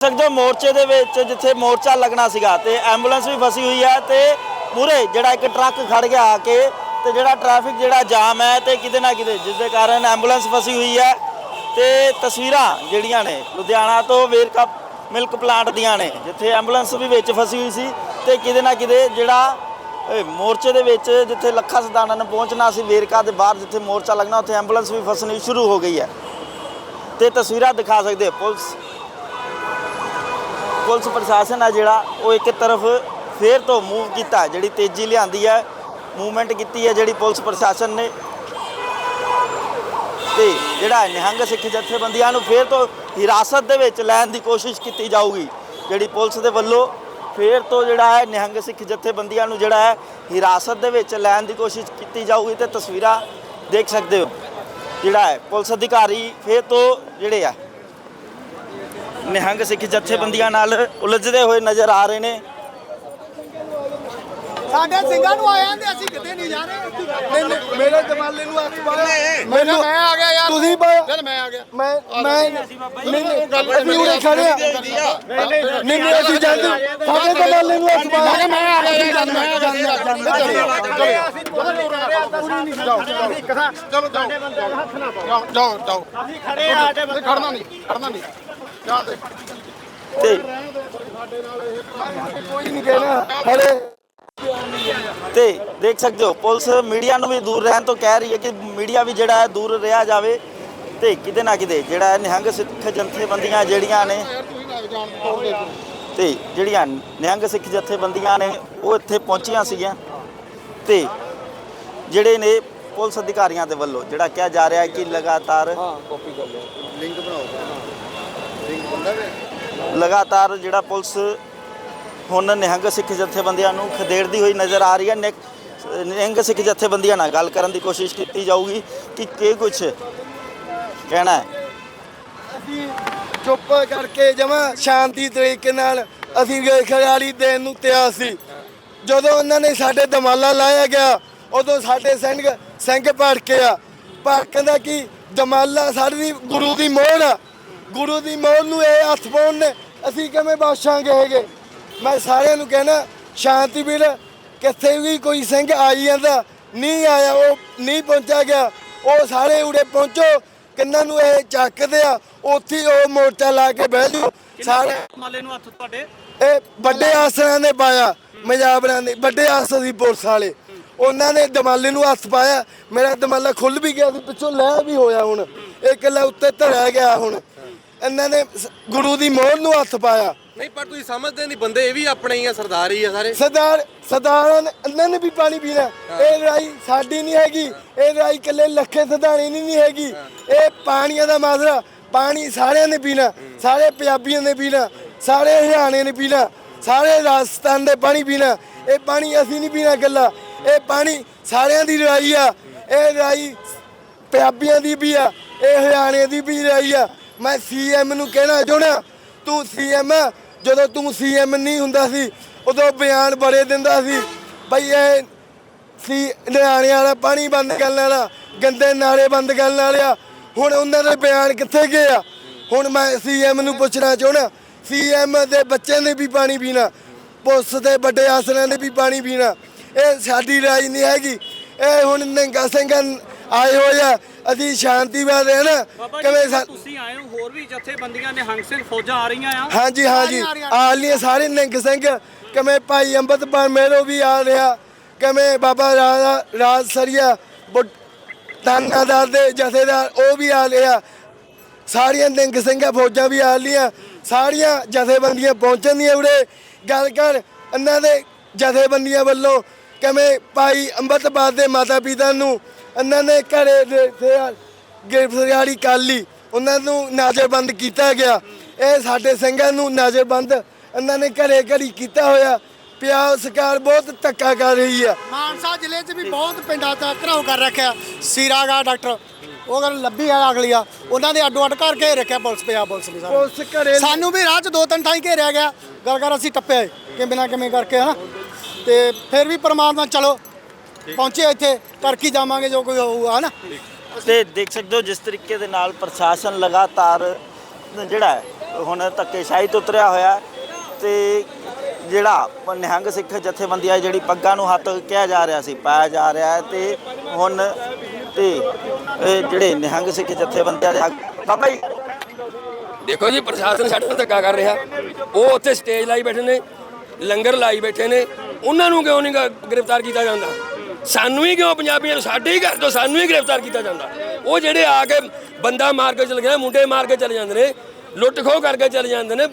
ਸਕਦੇ ਹੋ ਮੋਰਚੇ ਦੇ ਵਿੱਚ ਜਿੱਥੇ ਮੋਰਚਾ ਲੱਗਣਾ ਸੀਗਾ ਤੇ ਐਂਬੂਲੈਂਸ ਵੀ ਫਸੀ ਹੋਈ ਹੈ ਤੇ ਮੂਰੇ ਜਿਹੜਾ ਇੱਕ ਟਰੱਕ ਖੜ ਗਿਆ ਆ ਕੇ ਤੇ ਜਿਹੜਾ ਟ੍ਰੈਫਿਕ ਜਿਹੜਾ ਜਾਮ ਹੈ ਤੇ ਕਿਤੇ ਨਾ ਕਿਤੇ ਜਿਸ ਦੇ ਕਾਰਨ ਐਂਬੂਲੈਂਸ ਫਸੀ ਹੋਈ ਹੈ ਤੇ ਤਸਵੀਰਾਂ ਜਿਹੜੀਆਂ ਨੇ ਲੁਧਿਆਣਾ ਤੋਂ ਵੇਰਕਾ ਮਿਲਕ ਪਲਾਂਟ ਦੀਆਂ ਨੇ, ਜਿੱਥੇ ਐਂਬੂਲੈਂਸ ਵੀ ਵਿੱਚ ਫਸੀ ਹੋਈ ਸੀ ਤੇ ਕਿਤੇ ਨਾ ਕਿਤੇ ਜਿਹੜਾ ਮੋਰਚੇ ਦੇ ਵਿੱਚ ਜਿੱਥੇ ਲੱਖਾ ਸਦਾਨਾ ਨੇ ਪਹੁੰਚਣਾ ਸੀ ਵੇਰਕਾ ਦੇ ਬਾਹਰ ਜਿੱਥੇ ਮੋਰਚਾ ਲੱਗਣਾ, ਉੱਥੇ ਐਂਬੂਲੈਂਸ ਵੀ ਫਸਣੀ ਸ਼ੁਰੂ ਹੋ ਗਈ ਹੈ। ਤੇ ਤਸਵੀਰਾਂ ਦਿਖਾ ਸਕਦੇ ਪੁਲਿਸ ਪੁਲਿਸ ਪ੍ਰਸ਼ਾਸਨ ਆ ਜਿਹੜਾ, ਉਹ ਇੱਕ ਤਰਫ ਫੇਰ ਤੋਂ ਮੂਵ ਕੀਤਾ, ਜਿਹੜੀ ਤੇਜ਼ੀ ਲਿਆਂਦੀ ਹੈ ਮੂਵਮੈਂਟ ਕੀਤੀ ਹੈ ਜਿਹੜੀ ਪੁਲਿਸ ਪ੍ਰਸ਼ਾਸਨ ਨੇ। ਤੇ ਜਿਹੜਾ ਨਿਹੰਗ ਸਿੱਖ ਜਥੇਬੰਦੀਆਂ ਨੂੰ ਫੇਰ ਤੋਂ ਹਿਰਾਸਤ ਦੇ ਵਿੱਚ ਲੈਣ ਦੀ ਕੋਸ਼ਿਸ਼ ਕੀਤੀ ਜਾਊਗੀ, ਜਿਹੜੀ ਪੁਲਿਸ ਦੇ ਵੱਲੋਂ ਫੇਰ ਤੋਂ ਜਿਹੜਾ ਹੈ, ਨਿਹੰਗ ਸਿੱਖ ਜਥੇਬੰਦੀਆਂ ਨੂੰ ਜਿਹੜਾ ਹੈ, ਹਿਰਾਸਤ ਦੇ ਵਿੱਚ ਲੈਣ ਦੀ ਕੋਸ਼ਿਸ਼ ਕੀਤੀ ਜਾਊਗੀ ਤੇ ਤਸਵੀਰਾਂ ਦੇਖ ਸਕਦੇ ਹੋ। ਜਿਹੜਾ ਹੈ, ਪੁਲਿਸ ਅਧਿਕਾਰੀ ਫੇਰ ਤੋਂ ਜਿਹੜੇ ਆ ਨਿਹੰਗ ਸਿੱਖ ਜਥੇਬੰਦੀਆਂ ਨਾਲ ਉਲਝਦੇ ਹੋਏ ਨਜ਼ਰ ਆ ਰਹੇ ਨੇ। ਸਾਡੇ ਸਿੰਘਾਂ ਨੂੰ ਆਇਆ ਤੇ ਅਸੀਂ ਕਿਤੇ ਨਹੀਂ ਜਾ ਰਹੇ। ਮੇਰੇ ਜਮਾਲੇ ਨੂੰ ਹੱਥ ਮੈਨੂੰ ਮੈਂ ਆ ਗਿਆ ਯਾਰ। ਤੁਸੀਂ ਚੱਲ ਮੈਂ ਆ ਗਿਆ। ਮੈਂ ਮੈਂ ਨਹੀਂ ਨਹੀਂ ਅਸੀਂ ਉਰੇ ਖੜੇ ਆ। ਨਹੀਂ ਨਹੀਂ ਅਸੀਂ ਜਾਂਦੇ ਸਾਡੇ ਜਮਾਲੇ ਨੂੰ ਹੱਥ ਪਾਇਆ ਮੈਂ ਆ ਗਿਆ ਮੈਂ ਆ ਗਿਆ ਚਲੋ ਚਲੋ ਜਾਓ। ਜਾਓ ਜਾਓ ਅਸੀਂ ਖੜੇ ਆ ਖੜਨਾ ਨਹੀਂ ਖੜਨਾ ਨਹੀਂ। ਤੇ ਕੋਈ ਨਹੀਂ ਕਹਿਣਾ ਹਲੇ ਤੇ ਦੇਖ ਸਕਦੇ ਹੋ ਪੁਲਿਸ ਮੀਡੀਆ ਨੂੰ ਵੀ ਦੂਰ ਰਹਿਣ ਤੋਂ ਕਹਿ ਰਹੀ ਹੈ ਕਿ ਮੀਡੀਆ ਵੀ ਜਿਹੜਾ ਹੈ ਦੂਰ ਰਿਹਾ ਜਾਵੇ ਤੇ ਕਿਤੇ ਨਾ ਕਿਤੇ ਜਿਹੜਾ ਹੈ ਨਿਹੰਗ ਸਿੱਖ ਜਥੇਬੰਦੀਆਂ ਜਿਹੜੀਆਂ ਨੇ ਤੇ ਜਿਹੜੀਆਂ ਨਿਹੰਗ ਸਿੱਖ ਜਥੇਬੰਦੀਆਂ ਨੇ ਉਹ ਇੱਥੇ ਪਹੁੰਚੀਆਂ ਸੀਗੀਆਂ ਤੇ ਜਿਹੜੇ ਨੇ ਪੁਲਿਸ ਅਧਿਕਾਰੀਆਂ ਦੇ ਵੱਲੋਂ ਜਿਹੜਾ ਕਿਹਾ ਜਾ ਰਿਹਾ ਹੈ ਕਿ ਲਗਾਤਾਰ ਲਗਾਤਾਰ ਜਿਹੜਾ ਪੁਲਿਸ ਹੁਣ ਨਿਹੰਗ ਸਿੱਖ ਜਥੇਬੰਦੀਆਂ ਨੂੰ ਖਦੇੜਦੀ ਹੋਈ ਨਜ਼ਰ ਆ ਰਹੀ ਹੈ। ਨਿਹੰਗ ਸਿੱਖ ਜਥੇਬੰਦੀਆਂ ਨਾਲ ਗੱਲ ਕਰਨ ਦੀ ਕੋਸ਼ਿਸ਼ ਕੀਤੀ ਜਾਊਗੀ ਕਿ ਕੀ ਕੁਝ ਕਹਿਣਾ ਹੈ। ਅਸੀਂ ਚੁੱਪ ਕਰਕੇ ਜਮਾ ਸ਼ਾਂਤੀ ਤਰੀਕੇ ਨਾਲ ਅਸੀਂ ਗਏ ਦੇਣ ਨੂੰ ਤਿਆਰ ਸੀ। ਜਦੋਂ ਉਹਨਾਂ ਨੇ ਸਾਡੇ ਦਮਾਲਾ ਲਾਇਆ ਗਿਆ, ਉਦੋਂ ਸਾਡੇ ਸਿੰਘ ਸਿੰਘ ਭੜਕੇ ਆ। ਭੜਕਦਾ ਕੀ? ਦਮਾਲਾ ਸਾਡੀ ਗੁਰੂ ਦੀ ਮੋਹਰ ਆ। ਗੁਰੂ ਦੀ ਮੋਹਰ ਨੂੰ ਇਹ ਹੱਥ ਪਾਉਣ ਨੇ ਅਸੀਂ ਕਿਵੇਂ ਬਾਸ਼ਾਂਗੇ ਹੈਗੇ ਮੈਂ ਸਾਰਿਆਂ ਨੂੰ ਕਹਿਣਾ ਸ਼ਾਂਤੀ ਵੀਰ ਕਿੱਥੇ ਵੀ ਕੋਈ ਸਿੰਘ ਆਈ ਜਾਂਦਾ ਨਹੀਂ ਆਇਆ ਉਹ ਨਹੀਂ ਪਹੁੰਚਿਆ ਗਿਆ ਉਹ ਸਾਰੇ ਉਰੇ ਪਹੁੰਚੋ ਕਿੰਨਾਂ ਨੂੰ ਇਹ ਚੱਕਦੇ ਆ ਉੱਥੇ ਉਹ ਮੋਰਚਾ ਲਾ ਕੇ ਬਹਿ ਜੂ ਸਾਰੇ ਮਾਲੇ ਨੂੰ ਹੱਥ ਤੁਹਾਡੇ? ਇਹ ਵੱਡੇ ਆਸਰਾਂ ਨੇ ਪਾਇਆ ਮਜਾਬਰਾਂ ਨੇ ਵੱਡੇ ਆਸਰ ਸੀ ਪੁਲਿਸ ਵਾਲੇ। ਉਹਨਾਂ ਨੇ ਦਮਾਲੇ ਨੂੰ ਹੱਥ ਪਾਇਆ ਮੇਰਾ ਦਮਾਲਾ ਖੁੱਲ ਵੀ ਗਿਆ ਸੀ ਪਿੱਛੋਂ ਲੈ ਵੀ ਹੋਇਆ ਹੁਣ ਇਹ ਕਿਲਾ ਉੱਤੇ ਧਰਿਆ ਗਿਆ ਹੁਣ। ਇਹਨਾਂ ਨੇ ਸ- ਗੁਰੂ ਦੀ ਮੋਹਰ ਨੂੰ ਹੱਥ ਪਾਇਆ। ਨਹੀਂ ਪਰ ਤੁਸੀਂ ਸਮਝਦੇ ਨਹੀਂ ਬੰਦੇ ਇਹ ਵੀ ਆਪਣੇ ਹੀ ਆ ਸਰਦਾਰ ਹੀ ਆ ਸਾਰੇ। ਸਰਦਾਰ ਸਰਦਾਰਾਂ ਨੇ ਇਹਨਾਂ ਨੇ ਵੀ ਪਾਣੀ ਪੀਣਾ ਇਹ ਲੜਾਈ ਸਾਡੀ ਨਹੀਂ ਹੈਗੀ। ਇਹ ਲੜਾਈ ਇਕੱਲੇ ਲੱਖੇ ਸਰਦਾਰੀ ਨਹੀਂ ਹੈਗੀ। ਇਹ ਪਾਣੀਆਂ ਦਾ ਮਾਜ਼ਰਾ। ਪਾਣੀ ਸਾਰਿਆਂ ਨੇ ਪੀਣਾ। ਸਾਰੇ ਪੰਜਾਬੀਆਂ ਨੇ ਪੀਣਾ। ਸਾਰੇ ਹਰਿਆਣੇ ਨੇ ਪੀਣਾ। ਸਾਰੇ ਰਾਜਸਥਾਨ ਦੇ ਪਾਣੀ ਪੀਣਾ। ਇਹ ਪਾਣੀ ਅਸੀਂ ਨਹੀਂ ਪੀਣਾ ਇਕੱਲਾ। ਇਹ ਪਾਣੀ ਸਾਰਿਆਂ ਦੀ ਲੜਾਈ ਆ। ਇਹ ਲੜਾਈ ਪੰਜਾਬੀਆਂ ਦੀ ਵੀ ਆ। ਇਹ ਹਰਿਆਣੇ ਦੀ ਵੀ ਰਹੀ ਆ। ਮੈਂ ਸੀਐਮ ਨੂੰ ਕਹਿਣਾ ਚਾਹਣਾ ਤੂੰ ਸੀਐਮ ਜਦੋਂ ਤੂੰ ਸੀਐਮ ਨਹੀਂ ਹੁੰਦਾ ਸੀ, ਉਦੋਂ ਬਿਆਨ ਬੜੇ ਦਿੰਦਾ ਸੀ, ਬਈ ਇਹ ਸੀ ਹਰਿਆਣੇ ਵਾਲਾ ਪਾਣੀ ਬੰਦ ਕਰਨ ਵਾਲਾ, ਗੰਦੇ ਨਾਲੇ ਬੰਦ ਕਰਨ ਵਾਲਿਆ। ਹੁਣ ਉਹਨਾਂ ਦੇ ਬਿਆਨ ਕਿੱਥੇ ਗਏ ਆ? ਹੁਣ ਮੈਂ ਸੀਐਮ ਨੂੰ ਪੁੱਛਣਾ ਚਾਹਣਾ ਸੀਐਮ ਦੇ ਬੱਚਿਆਂ ਨੇ ਵੀ ਪਾਣੀ ਪੀਣਾ, ਪੁਲਿਸ ਦੇ ਵੱਡੇ ਆਸਰਾਂ ਨੇ ਵੀ ਪਾਣੀ ਪੀਣਾ। ਇਹ ਸਾਡੀ ਰਾਜ ਨਹੀਂ ਹੈਗੀ। ਇਹ ਹੁਣ ਨੰਗਾ ਸਿੰਘ ਆਏ ਹੋਏ ਆ ਅਸੀਂ ਸ਼ਾਂਤੀਵਾਦ ਰਹਿਣਾ। ਬਾਬਾ ਕਿਵੇਂ ਸਾ- ਤੁਸੀਂ ਆਏ ਹੋ ਹੋਰ ਵੀ ਜਥੇਬੰਦੀਆਂ ਨੇ ਹੰਗ ਸਿੰਘ ਫੌਜਾਂ ਆ ਰਹੀਆਂ ਆ। ਹਾਂਜੀ ਹਾਂਜੀ। ਆ ਲੀਏ ਸਾਰੇ ਨਿੰਗ ਸਿੰਘ। ਕਿਵੇਂ ਭਾਈ ਅੰਮ੍ਰਿਤਪਾਲ ਮੇਰੋ ਵੀ ਆ ਰਿਹਾ। ਕਿਵੇਂ ਬਾਬਾ ਰਾਜ ਰਾਜ ਸਰੀਆ ਤਾਨਾਦਾਰ ਦੇ ਜਥੇਦਾਰ ਉਹ ਵੀ ਆ ਰਿਹਾ। ਸਾਰੀਆਂ ਨਿੰਗ ਸਿੰਘਾਂ ਫੌਜਾਂ ਵੀ ਆ ਲੀਆਂ ਸਾਰੀਆਂ ਜਥੇਬੰਦੀਆਂ ਪਹੁੰਚਣਦੀਆਂ ਉਰੇ। ਗੱਲ ਕਰ ਇਹਨਾਂ ਦੇ ਜਥੇਬੰਦੀਆਂ ਵੱਲੋਂ ਕਿਵੇਂ ਭਾਈ ਅੰਮ੍ਰਿਤਪਾਲ ਦੇ ਮਾਤਾ ਪਿਤਾ ਨੂੰ ਇਹਨਾਂ ਨੇ ਘਰੇ ਦੇ ਗ੍ਰਿਫਤਾਰੀ ਕਰ ਲਈ ਉਹਨਾਂ ਨੂੰ ਨਜ਼ਰਬੰਦ ਕੀਤਾ ਗਿਆ। ਇਹ ਸਾਡੇ ਸਿੰਘਾਂ ਨੂੰ ਨਜ਼ਰਬੰਦ ਇਹਨਾਂ ਨੇ ਘਰੇ ਘਰੀ ਕੀਤਾ ਹੋਇਆ। ਪਿਆ ਸਰਕਾਰ ਬਹੁਤ ਧੱਕਾ ਕਰ ਰਹੀ ਆ ਮਾਨਸਾ ਜ਼ਿਲ੍ਹੇ 'ਚ ਵੀ ਬਹੁਤ ਪਿੰਡਾਂ 'ਚ ਘਰਾਓ ਕਰ ਰੱਖਿਆ। ਸੀਰਾਗਾ ਡਾਕਟਰ ਉਹ ਗੱਲ ਲੱਭੀ ਆ ਅਗਲੀ ਆ ਉਹਨਾਂ ਦੇ ਅੱਡੋ ਅੱਡ ਕਰਕੇ ਰੱਖਿਆ ਪੁਲਿਸ ਪੰਜਾਬ ਪੁਲਿਸ ਨੇ ਸਾਨੂੰ। ਪੁਲਿਸ ਘਰੇ ਸਾਨੂੰ ਵੀ ਰਾਹ 'ਚ ਦੋ ਤਿੰਨ ਥਾਈਂ ਘੇਰਿਆ ਗਿਆ। ਗੱਲ ਕਰ ਅਸੀਂ ਟੱਪੇ ਕਿ ਬਿਨਾਂ ਕਿਵੇਂ ਕਰਕੇ ਹਨਾ। ਤੇ ਫਿਰ ਵੀ ਪ੍ਰਮਾਤਮਾ ਚਲੋ ਪਹੁੰਚੇ ਇੱਥੇ ਕਰ ਕੀ ਜਾਵਾਂਗੇ ਜੋ ਕੋਈ ਹੋਊਗਾ ਹਨਾ? ਤੇ ਦੇਖ ਸਕਦੇ ਹੋ ਜਿਸ ਤਰੀਕੇ ਦੇ ਨਾਲ ਪ੍ਰਸ਼ਾਸਨ ਲਗਾਤਾਰ ਜਿਹੜਾ ਹੈ ਹੁਣ ਧੱਕੇਸ਼ਾਹੀ ਤੋਂ ਉਤਰਿਆ ਹੋਇਆ ਹੈ ਤੇ ਜਿਹੜਾ ਨਿਹੰਗ ਸਿੱਖ ਜਥੇਬੰਦੀਆਂ ਜਿਹੜੀ ਪੱਗਾਂ ਨੂੰ ਹੱਥ ਕਿਹਾ ਜਾ ਰਿਹਾ ਸੀ ਪਾਇਆ ਜਾ ਰਿਹਾ ਹੈ ਤੇ ਹੁਣ ਤੇ ਇਹ ਜਿਹੜੇ ਨਿਹੰਗ ਸਿੱਖ ਜਥੇਬੰਦੀਆਂ ਦੇ ਹੱਕ- ਬਾਬਾ ਜੀ। ਦੇਖੋ ਜੀ ਪ੍ਰਸ਼ਾਸਨ ਸਾਡੇ ਨਾਲ ਧੱਕਾ ਕਰ ਰਿਹਾ। ਉਹ ਉੱਥੇ ਸਟੇਜ ਲਾਈ ਬੈਠੇ ਨੇ ਲੰਗਰ ਲਾਈ ਬੈਠੇ ਨੇ। ਉਹਨਾਂ ਨੂੰ ਕਿਉਂ ਨਹੀਂ ਗ- ਗ੍ਰਿਫਤਾਰ ਕੀਤਾ ਜਾਂਦਾ? ਸਾਨੂੰ ਹੀ ਕਿਉਂ ਪੰਜਾਬੀਆਂ ਨੂੰ ਸਾਡੇ ਹੀ ਘਰ ਤੋਂ ਸਾਨੂੰ ਹੀ ਗ੍ਰਿਫਤਾਰ ਕੀਤਾ ਜਾਂਦਾ? ਉਹ ਜਿਹੜੇ ਆ ਕੇ ਬੰਦਾ ਮਾਰ ਕੇ ਚਲੇ ਗਏ ਮੁੰਡੇ ਮਾਰ ਕੇ ਚਲੇ ਜਾਂਦੇ ਨੇ ਲੁੱਟ ਖੋਹ ਕਰਕੇ ਚਲੇ ਜਾਂਦੇ ਨੇ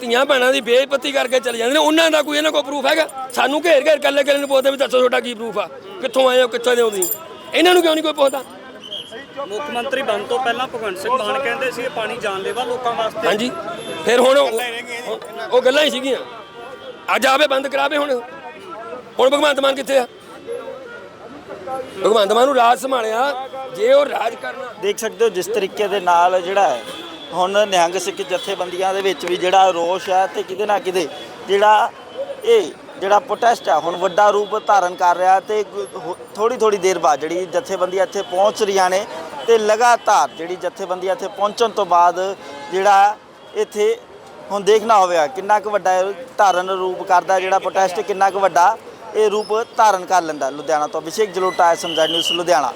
ਧੀਆਂ ਭੈਣਾਂ ਦੀ ਬੇਇੱਜ਼ਤੀ ਕਰਕੇ ਚਲੇ ਜਾਂਦੇ ਨੇ ਉਹਨਾਂ ਦਾ ਕੋਈ ਇਹਨਾਂ ਕੋਲ ਪ੍ਰੂਫ ਹੈਗਾ? ਸਾਨੂੰ ਘੇਰ ਘੇਰ ਕੱਲੇ ਕੱਲੇ ਨੂੰ ਪੁੱਛਦੇ ਵੀ ਦੱਸੋ ਤੁਹਾਡਾ ਕੀ ਪ੍ਰੂਫ ਆ? ਕਿੱਥੋਂ ਆਏ ਹੋ ਕਿੱਥੋਂ ਦੇ ਹੋ ਤੁਸੀਂ? ਇਹਨਾਂ ਨੂੰ ਕਿਉਂ ਨਹੀਂ ਕੋਈ ਪੁੱਛਦਾ? ਮੁੱਖ ਮੰਤਰੀ ਬਣਨ ਤੋਂ ਪਹਿਲਾਂ ਭਗਵੰਤ ਸਿੰਘ ਮਾਨ ਕਹਿੰਦੇ ਸੀ ਇਹ ਪਾਣੀ ਜਾਨਲੇਵਾ ਲੋਕਾਂ ਵਾਸਤੇ। ਹਾਂਜੀ ਫਿਰ ਹੁਣ ਉਹ ਗੱਲਾਂ ਹੀ ਸੀਗੀਆਂ। ਅੱਜ ਆਵੇ ਬੰਦ ਕਰਾਵੇ ਹੁਣ। ਹੁਣ ਭਗਵੰਤ ਮਾਨ ਕਿੱਥੇ ਆ? ਭਗਵੰਤ ਮਾਨ ਨੂੰ ਰਾਜ ਸੰਭਾਲਿਆ, ਜੇ ਉਹ ਰਾਜ ਕਰਨਾ। ਦੇਖ ਸਕਦੇ ਹੋ ਜਿਸ ਤਰੀਕੇ ਦੇ ਨਾਲ ਜਿਹੜਾ ਹੈ, ਹੁਣ ਨਿਹੰਗ ਸਿੱਖ ਜਥੇਬੰਦੀਆਂ ਦੇ ਵਿੱਚ ਵੀ ਜਿਹੜਾ ਰੋਸ਼ ਹੈ ਤੇ ਕਿਤੇ ਨਾ ਕਿਤੇ ਜਿਹੜਾ ਇਹ ਜਿਹੜਾ ਪ੍ਰੋਟੈਸਟ ਹੈ ਹੁਣ ਵੱਡਾ ਰੂਪ ਧਾਰਨ ਕਰ ਰਿਹਾ ਤੇ ਥੋੜੀ ਥੋੜੀ ਦੇਰ ਬਾਅਦ ਜਿਹੜੀ ਜਥੇਬੰਦੀਆਂ ਇੱਥੇ ਪਹੁੰਚ ਰਹੀਆਂ ਨੇ ਤੇ ਲਗਾਤਾਰ ਜਿਹੜੀ ਜਥੇਬੰਦੀਆਂ ਇੱਥੇ ਪਹੁੰਚਣ ਤੋਂ ਬਾਅਦ ਜਿਹੜਾ ਇੱਥੇ, ਹੁਣ ਦੇਖਣਾ ਹੋਵੇਗਾ ਕਿੰਨਾ ਕੁ ਵੱਡਾ ਧਾਰਨ ਰੂਪ ਕਰਦਾ ਜਿਹੜਾ ਪ੍ਰੋਟੈਸਟ ਕਿੰਨਾ ਕੁ ਵੱਡਾ ਇਹ ਰੂਪ ਧਾਰਨ ਕਰ ਲੈਂਦਾ ਲੁਧਿਆਣਾ ਤੋਂ। Abhishek Jalota SMZ news Ludhiana.